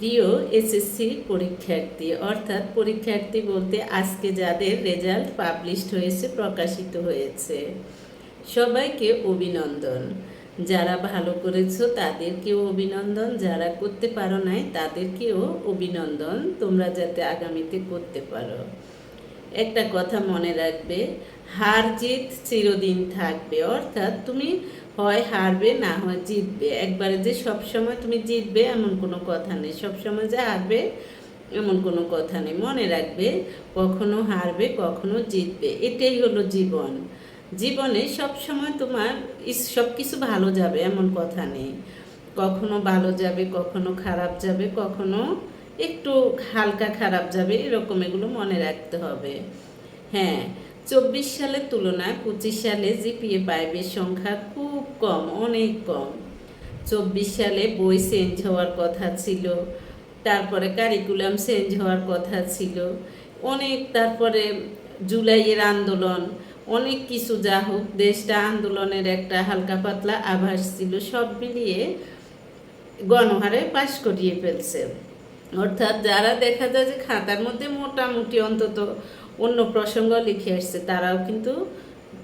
প্রিয় এসএসসি পরীক্ষার্থী, অর্থাৎ পরীক্ষার্থী বলতে আজকে যাদের রেজাল্ট পাবলিশড হয়েছে, প্রকাশিত হয়েছে, সবাইকে অভিনন্দন। যারা ভালো করেছ, তাদেরকেও অভিনন্দন। যারা করতে পারো নাই, তাদেরকেও অভিনন্দন। তোমরা যাতে আগামীতে করতে পারো। একটা কথা মনে রাখবে, হার জিত চিরদিন থাকবে। অর্থাৎ তুমি হয় হারবে, না হয় জিতবে। একবারে যে সবসময় তুমি জিতবে এমন কোনো কথা নেই। সবসময় যে হারবে এমন কোনো কথা নেই। মনে রাখবে, কখনো হারবে, কখনো জিতবে। এটাই হলো জীবন। জীবনে সবসময় তোমার সব কিছু ভালো যাবে, এমন কথা নেই। কখনো ভালো যাবে, কখনো খারাপ যাবে, কখনো একটু হালকা খারাপ যাবে, এরকম এগুলো মনে রাখতে হবে। হ্যাঁ চব্বিশ সালের তুলনায় পঁচিশ সালে জিপিএ পাইবের সংখ্যা খুব কম, অনেক কম। চব্বিশ সালে বই চেঞ্জ হওয়ার কথা ছিল, তারপরে কারিকুলাম চেঞ্জ হওয়ার কথা ছিল, অনেক তারপরে জুলাইয়ের আন্দোলন, অনেক কিছু যা হোক, দেশটা আন্দোলনের একটা হালকা পাতলা আভাস ছিল, সব মিলিয়ে গণহারে পাশ করিয়ে ফেলছে। অর্থাৎ যারা দেখা যায় যে খাতার মধ্যে মোটামুটি অন্তত অন্য প্রসঙ্গ লিখে আসছে, তারাও কিন্তু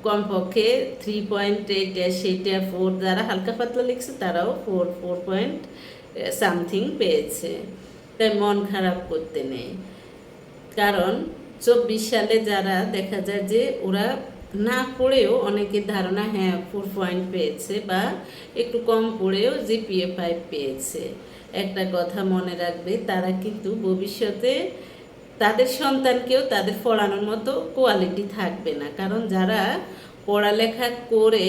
কমপক্ষে থ্রি পয়েন্ট এইট সেইটা ফোর যারা হালকা পাতলা লিখছে, তারাও ফোর ফোর পয়েন্ট সামথিং পেয়েছে। তাই মন খারাপ করতে নেই। কারণ চব্বিশ সালে যারা দেখা যায় যে ওরা না পড়েও অনেকের ধারণা হ্যাঁ ফোর পয়েন্ট পেয়েছে বা একটু কম পড়েও জিপিএ ফাইভ পেয়েছে। একটা কথা মনে রাখবে, তারা কিন্তু ভবিষ্যতে তাদের সন্তানকেও তাদের পড়ানোর মতো কোয়ালিটি থাকবে না। কারণ যারা পড়ালেখা করে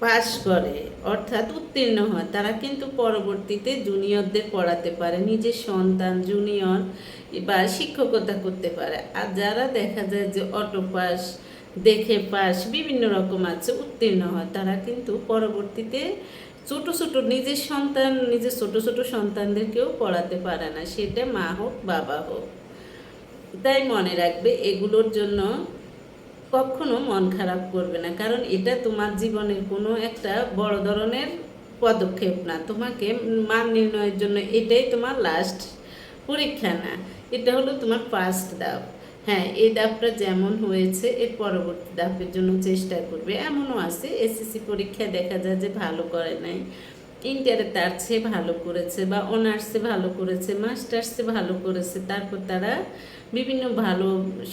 পাশ করে, অর্থাৎ উত্তীর্ণ হয়, তারা কিন্তু পরবর্তীতে জুনিয়রদের পড়াতে পারে, নিজের সন্তান জুনিয়র বা শিক্ষকতা করতে পারে। আর যারা দেখা যায় যে অটো পাস দেখে পাস, বিভিন্ন রকম আছে, উত্তীর্ণ হয়। তারা কিন্তু পরবর্তীতে ছোট ছোট নিজের সন্তান, নিজের ছোট ছোট সন্তানদেরকেও পড়াতে পারে না। সেটা মা হোক, বাবা হোক। তাই মনে রাখবে, এগুলোর জন্য কখনো মন খারাপ করবে না। কারণ এটা তোমার জীবনের কোনো একটা বড় ধরনের পদক্ষেপ না। তোমাকে মান নির্ণয়ের জন্য এটাই তোমার লাস্ট পরীক্ষা না। এটা হলো তোমার ফার্স্ট ধাপ হ্যাঁ এই ডাবটা যেমন হয়েছে, এর পরবর্তী ডাবের জন্য চেষ্টা করবে। এমনও আছে, এসএসসি পরীক্ষায় দেখা যায় যে ভালো করে নাই। ইন্টারে তার চেয়ে ভালো করেছে বা অনার্সে ভালো করেছে মাস্টার্সে ভালো করেছে, তারপর তারা বিভিন্ন ভালো,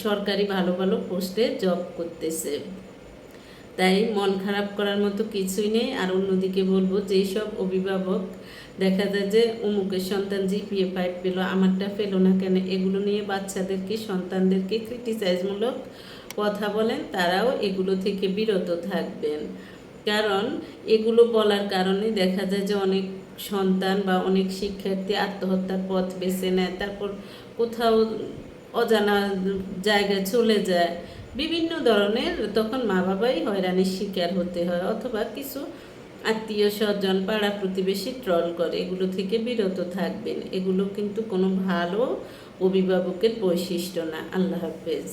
সরকারি ভালো ভালো পোস্টে জব করতেছে। তাই মন খারাপ করার মতো কিছুই নেই। আর অন্যদিকে বলব, যেই সব অভিভাবক দেখা যায় যে অমুকের সন্তান জিপিএ ফাইভ পেল, আমারটা পেল না কেন? এগুলো নিয়ে বাচ্চাদেরকে, সন্তানদেরকে ক্রিটিসাইজমূলক কথা বলেন, তারাও এগুলো থেকে বিরত থাকবেন। কারণ এগুলো বলার কারণে দেখা যায় যে অনেক সন্তান বা অনেক শিক্ষার্থী আত্মহত্যার পথ বেছে নেয়। তারপর কোথাও অজানা জায়গায় চলে যায়। বিভিন্ন ধরনের তখন মা বাবাই হয়রানির শিকার হতে হয় অথবা কিছু আত্মীয় স্বজন, পাড়া প্রতিবেশী ট্রল করে। এগুলো থেকে বিরত থাকবেন। এগুলো কিন্তু কোনো ভালো অভিভাবকের বৈশিষ্ট্য না। আল্লাহ হাফেজ।